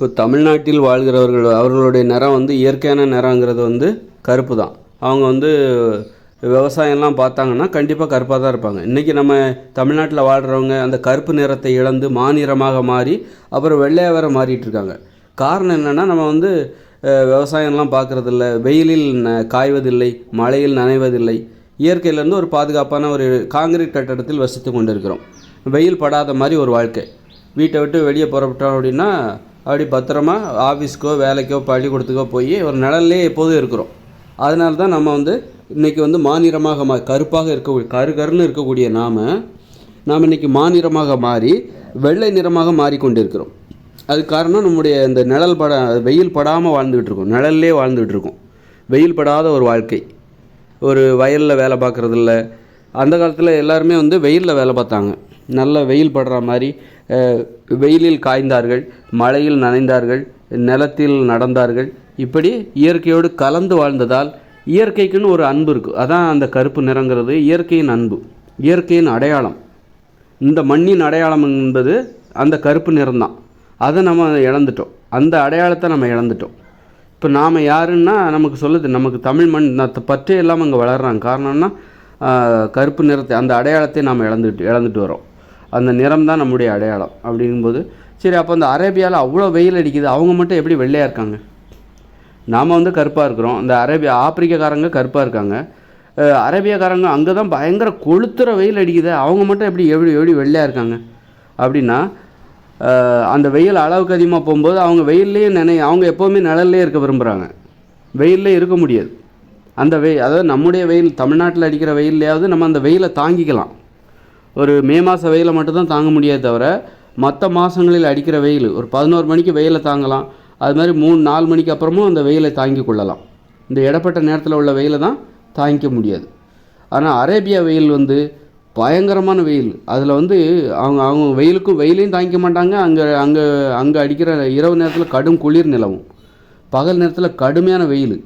இப்போ தமிழ்நாட்டில் வாழ்கிறவர்கள் அவர்களுடைய நிறம் வந்து இயற்கையான நிறங்கிறது வந்து கருப்பு தான் அவங்க வந்து விவசாயம்லாம் பார்த்தாங்கன்னா கண்டிப்பாக கருப்பாக தான் இருப்பாங்க. இன்றைக்கி நம்ம தமிழ்நாட்டில் வாழ்கிறவங்க அந்த கருப்பு நிறத்தை இழந்து மாநிறமாக மாறி அப்புறம் வெள்ளையாக வேற மாறிட்டு இருக்காங்க. காரணம் என்னென்னா நம்ம வந்து விவசாயம்லாம் பார்க்குறதில்ல. வெயிலில் ந- காய்வதில்லை மழையில் நனைவதில்லை. இயற்கையிலேருந்து ஒரு பாதுகாப்பான ஒரு காங்கிரீட் கட்டடத்தில் வசித்து கொண்டிருக்கிறோம். வெயில் படாத மாதிரி ஒரு வாழ்க்கை. வீட்டை விட்டு வெளியே புறப்பட்டோம் அப்படின்னா அப்படி பத்திரமா ஆஃபீஸ்க்கோ வேலைக்கோ பள்ளிக்கூடத்துக்கோ போய் ஒரு நிழல்லே எப்போதும் இருக்கிறோம். அதனால தான் நம்ம வந்து இன்றைக்கி வந்து மாநிலமாக மா கருப்பாக இருக்கக்கூடிய கரு கருன்னு இருக்கக்கூடிய நாம் நாம் இன்றைக்கி மாநிறமாக மாறி வெள்ளை நிறமாக மாறிக்கொண்டிருக்கிறோம். அது காரணம் நம்முடைய இந்த நிழல் பட வெயில் படாமல் வாழ்ந்துக்கிட்டு இருக்கோம் நிழல்லே வாழ்ந்துக்கிட்டு இருக்கோம் வெயில் படாத ஒரு வாழ்க்கை. ஒரு வயலில் வேலை பார்க்குறதில்ல. அந்த காலத்தில் எல்லாருமே வந்து வெயிலில் வேலை பார்த்தாங்க. நல்ல வெயில் படுற மாதிரி வெயிலில் காய்ந்தார்கள் மழையில் நனைந்தார்கள் நிலத்தில் நடந்தார்கள். இப்படி இயற்கையோடு கலந்து வாழ்ந்ததால் இயற்கைக்குன்னு ஒரு அன்பு இருக்குது அதான் அந்த கருப்பு நிறங்கிறது இயற்கையின் அன்பு இயற்கையின் அடையாளம். இந்த மண்ணின் அடையாளம் என்பது அந்த கருப்பு நிறம்தான். அதை நம்ம இழந்துட்டோம். அந்த அடையாளத்தை நம்ம இழந்துட்டோம். இப்போ நாம் யாருன்னா நமக்கு சொல்லுது நமக்கு தமிழ் மண் பற்றே இல்லாமல் அங்கே வளர்கிறாங்க காரணம்னா கருப்பு நிறத்தை அந்த அடையாளத்தை நாம் இழந்துட்டு இழந்துட்டு வரோம் அந்த நிறம் தான் நம்முடைய அடையாளம் அப்படிங்கும்போது சரி அப்போ அந்த அரேபியாவில் அவ்வளோ வெயில் அடிக்குது அவங்க மட்டும் எப்படி வெள்ளையாக இருக்காங்க? நாம் வந்து கருப்பாக இருக்கிறோம். இந்த அரேபியா ஆப்பிரிக்காக்காரங்க கருப்பாக இருக்காங்க. அரேபியாக்காரங்க அங்கே தான் பயங்கர கொளுத்துற வெயில் அடிக்குது. அவங்க மட்டும் எப்படி எப்படி எப்படி வெள்ளையாக இருக்காங்க? அப்படின்னா அந்த வெயில் அளவுக்கு அதிகமாக போகும்போது அவங்க வெயில்லையே நினை அவங்க எப்போவுமே நிழல்லே இருக்க விரும்புகிறாங்க வெயில்லே இருக்க முடியாது. அந்த வெயில் அதாவது நம்முடைய வெயில் தமிழ்நாட்டில் அடிக்கிற வெயில்லையாவது நம்ம அந்த வெயிலை தாங்கிக்கலாம். ஒரு மே மாத வெயிலை மட்டும்தான் தாங்க முடியாது தவிர மற்ற மாதங்களில் அடிக்கிற வெயில் ஒரு பதினோரு மணிக்கு வெயிலை தாங்கலாம். அது மாதிரி மூணு நாலு மணிக்கு அப்புறமும் அந்த வெயிலை தாங்கி கொள்ளலாம். இந்த இடப்பட்ட நேரத்தில் உள்ள வெயிலை தான் தாங்கிக்க முடியாது. ஆனால் அரேபியா வெயில் வந்து பயங்கரமான வெயில். அதில் வந்து அவங்க அவங்க வெயிலுக்கும் வெயிலையும் தாங்கிக்க மாட்டாங்க. அங்கே அங்கே அங்கே அடிக்கிற இரவு நேரத்தில் கடும் குளிர் நிலவும். பகல் நேரத்தில் கடுமையான வெயில்.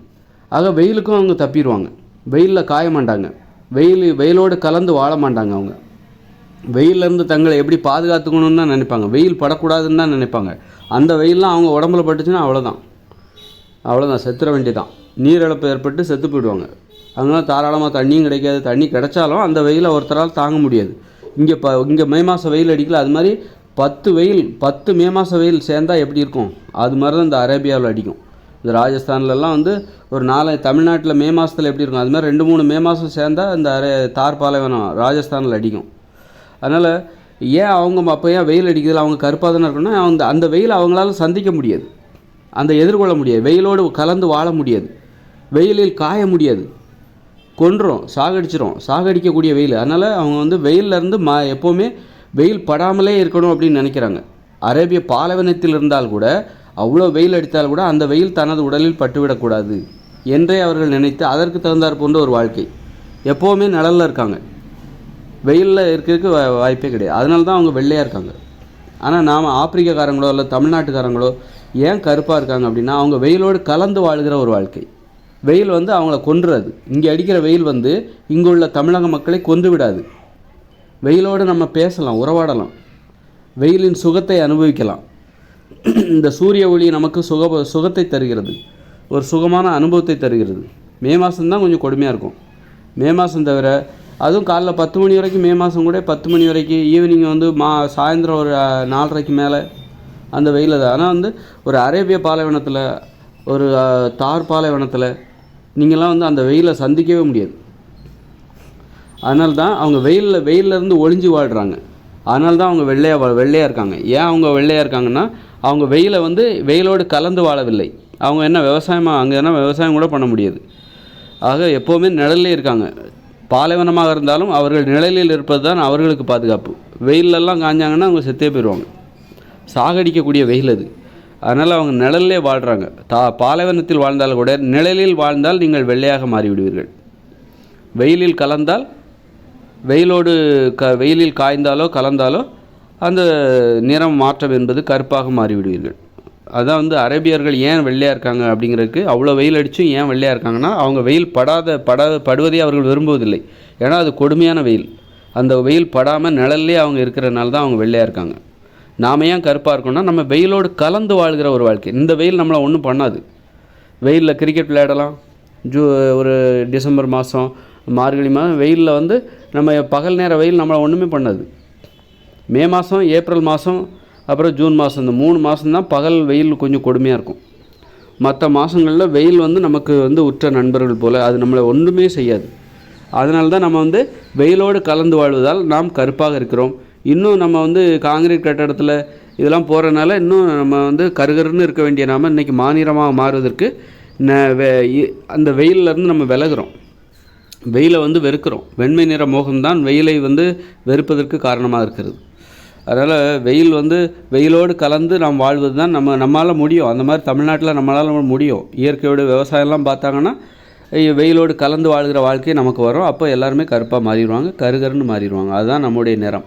ஆக வெயிலுக்கும் அவங்க தப்பிடுவாங்க வெயிலில் காய மாட்டாங்க. வெயில் வெயிலோடு கலந்து வாழ மாட்டாங்க அவங்க. வெயிலேருந்து தங்களை எப்படி பாதுகாத்துக்கணும்னு தான் நினைப்பாங்க. வெயில் படக்கூடாதுன்னு தான் நினைப்பாங்க. அந்த வெயிலெலாம் அவங்க உடம்புல பட்டுச்சுன்னா அவ்வளோதான் அவ்வளோதான் செத்துற வேண்டியதான் நீரிழப்பு ஏற்பட்டு செத்து போயிடுவாங்க. அதனால் தாராளமாக தண்ணியும் கிடைக்காது. தண்ணி கிடைச்சாலும் அந்த வெயிலை ஒருத்தரால் தாங்க முடியாது. இங்கே ப இங்கே மே மாதம் வெயில் அடிக்கல. அது மாதிரி பத்து வெயில் பத்து மே மாதம் வெயில் சேர்ந்தால் எப்படி இருக்கும்? அது மாதிரி தான் இந்த அரேபியாவில் அடிக்கும். இந்த ராஜஸ்தான்லலாம் வந்து ஒரு நாலு தமிழ்நாட்டில் மே மாதத்தில் எப்படி இருக்கும்? அது மாதிரி ரெண்டு மூணு மே மாதம் சேர்ந்தா இந்த அரே தார் பாலைவனம் ராஜஸ்தானில் அடிக்கும். அதனால் ஏன் அவங்க அப்போ ஏன் வெயில் அடிக்கிறதுல அவங்க கருப்பாக தானே இருக்கணும்னா அந்த அந்த வெயில் அவங்களால சந்திக்க முடியாது. அந்த எதிர்கொள்ள முடியாது. வெயிலோடு கலந்து வாழ முடியாது. வெயிலில் காய முடியாது. கொன்றும் சாகடிச்சிரும் சாகடிக்கக்கூடிய வெயில். அதனால் அவங்க வந்து வெயில்ல இருந்து மா எப்போவுமே வெயில் படாமலே இருக்கணும் அப்படின்னு நினைக்கிறாங்க. அரேபிய பாலைவனத்தில் இருந்தால் கூட அவ்வளோ வெயில் அடித்தால் கூட அந்த வெயில் தனது உடலில் பட்டுவிடக்கூடாது என்றே அவர்கள் நினைத்து அதற்கு தகுந்தாற் போன்ற ஒரு வாழ்க்கை. எப்போவுமே நிழல்ல இருக்காங்க. வெயிலில் இருக்கிறதுக்கு வாய்ப்பே கிடையாது. அதனால தான் அவங்க வெள்ளையாக இருக்காங்க. ஆனால் நாம் ஆப்பிரிக்காக்காரங்களோ இல்லை தமிழ்நாட்டுக்காரங்களோ ஏன் கருப்பாக இருக்காங்க அப்படின்னா அவங்க வெயிலோடு கலந்து வாழ்கிற ஒரு வாழ்க்கை. வெயில் வந்து அவங்கள கொன்றுறது. இங்கே அடிக்கிற வெயில் வந்து இங்கே உள்ள தமிழக மக்களை கொன்று விடாது. வெயிலோடு நம்ம பேசலாம் உறவாடலாம். வெயிலின் சுகத்தை அனுபவிக்கலாம். இந்த சூரிய ஒளி நமக்கு சுக சுகத்தை தருகிறது. ஒரு சுகமான அனுபவத்தை தருகிறது. மே மாதம்தான் கொஞ்சம் கொடுமையாக இருக்கும். மே மாதம் தவிர அதுவும் காலைல பத்து மணி வரைக்கும் மே மாதம் கூட பத்து மணி வரைக்கும் ஈவினிங் வந்து மா சாயந்தரம் ஒரு நாலரைக்கு மேலே அந்த வெயில் தான். ஆனால் வந்து ஒரு அரேபிய பாலைவனத்தில் ஒரு தார் பாலைவனத்தில் நீங்கள்லாம் வந்து அந்த வெயிலை சந்திக்கவே முடியாது. அதனால தான் அவங்க வெயிலில் வெயில்ல இருந்து ஒளிஞ்சு வாழ்கிறாங்க அதனால தான் அவங்க வெள்ளையாக வா வெள்ளையாக இருக்காங்க. ஏன் அவங்க வெள்ளையாக இருக்காங்கன்னா அவங்க வெயிலை வந்து வெயிலோடு கலந்து வாழவில்லை. அவங்க என்ன விவசாயமாக அங்கே என்ன விவசாயம் கூட பண்ண முடியாது. ஆக எப்போவுமே நிழல்லே இருக்காங்க. பாலைவனமாக இருந்தாலும் அவர்கள் நிழலில் இருப்பது தான் அவர்களுக்கு பாதுகாப்பு. வெயிலெல்லாம் காஞ்சாங்கன்னா அவங்க செத்தே போயிடுவாங்க. சாகடிக்கக்கூடிய வெயில் அது. அதனால் அவங்க நிழல்லே வாழ்கிறாங்க தா பாலைவனத்தில் வாழ்ந்தால் கூட நிழலில் வாழ்ந்தால் நீங்கள் வெள்ளையாக மாறிவிடுவீர்கள். வெயிலில் கலந்தால் வெயிலோடு க வெயிலில் காய்ந்தாலோ கலந்தாலோ அந்த நிறம் மாற்றம் என்பது கருப்பாக மாறிவிடுவீர்கள். அதான் வந்து அரேபியர்கள் ஏன் வெள்ளையாக இருக்காங்க அப்படிங்கிறதுக்கு அவ்வளோ வெயில் அடித்தும் ஏன் வெள்ளையாக இருக்காங்கன்னா அவங்க வெயில் படாத படாத படுவதை அவர்கள் விரும்புவதில்லை. ஏன்னா அது கொடுமையான வெயில். அந்த வெயில் படாமல் நிழல்லே அவங்க இருக்கிறனால தான் அவங்க வெள்ளையாக இருக்காங்க. நாம ஏன் கருப்பாக இருக்கோம்னா நம்ம வெயிலோடு கலந்து வாழ்கிற ஒரு வாழ்க்கை. இந்த வெயில் நம்மளை ஒன்றும் பண்ணாது. வெயிலில் கிரிக்கெட் விளையாடலாம். ஜூ ஒரு டிசம்பர் மாதம் மார்கழி மாதம் வெயிலில் வந்து நம்ம பகல் நேர வெயில் நம்மளை ஒன்றுமே பண்ணாது. மே மாதம் ஏப்ரல் மாதம் அப்புறம் ஜூன் மாதம் இந்த மூணு மாதம்தான் பகல் வெயில் கொஞ்சம் கொடுமையாக இருக்கும். மற்ற மாதங்களில் வெயில் வந்து நமக்கு வந்து உற்ற நண்பர்கள் போல் அது நம்மளை ஒன்றுமே செய்யாது. அதனால தான் நம்ம வந்து வெயிலோடு கலந்து வாழ்வதால் நாம் கருப்பாக இருக்கிறோம். இன்னும் நம்ம வந்து காங்கிரீட் கட்டடத்தில் இதெல்லாம் போகிறனால இன்னும் நம்ம வந்து கருகருன்னு இருக்க வேண்டிய நாம் இன்றைக்கி மாநிலமாக மாறுவதற்கு ந- வெ- அந்த வெயில்ல இருந்து நம்ம விலகிறோம். வெயிலை வந்து வெறுக்கிறோம். வெண்மை நிற மோகம்தான் வெயிலை வந்து வெறுப்பதற்கு காரணமாக இருக்கிறது. அதனால் வெயில் வந்து வெயிலோடு கலந்து நாம் வாழ்வது தான் நம்ம நம்மளால் முடியும். அந்த மாதிரி தமிழ்நாட்டில் நம்மளால் முடியும். இயற்கையோட விவசாயம்லாம் பார்த்தாங்கன்னா வெயிலோடு கலந்து வாழ்கிற வாழ்க்கை நமக்கு வரும். அப்போ எல்லாருமே கருப்பாக மாறிடுவாங்க கருகருன்னு மாறிடுவாங்க. அதுதான் நம்முடைய நிறம்.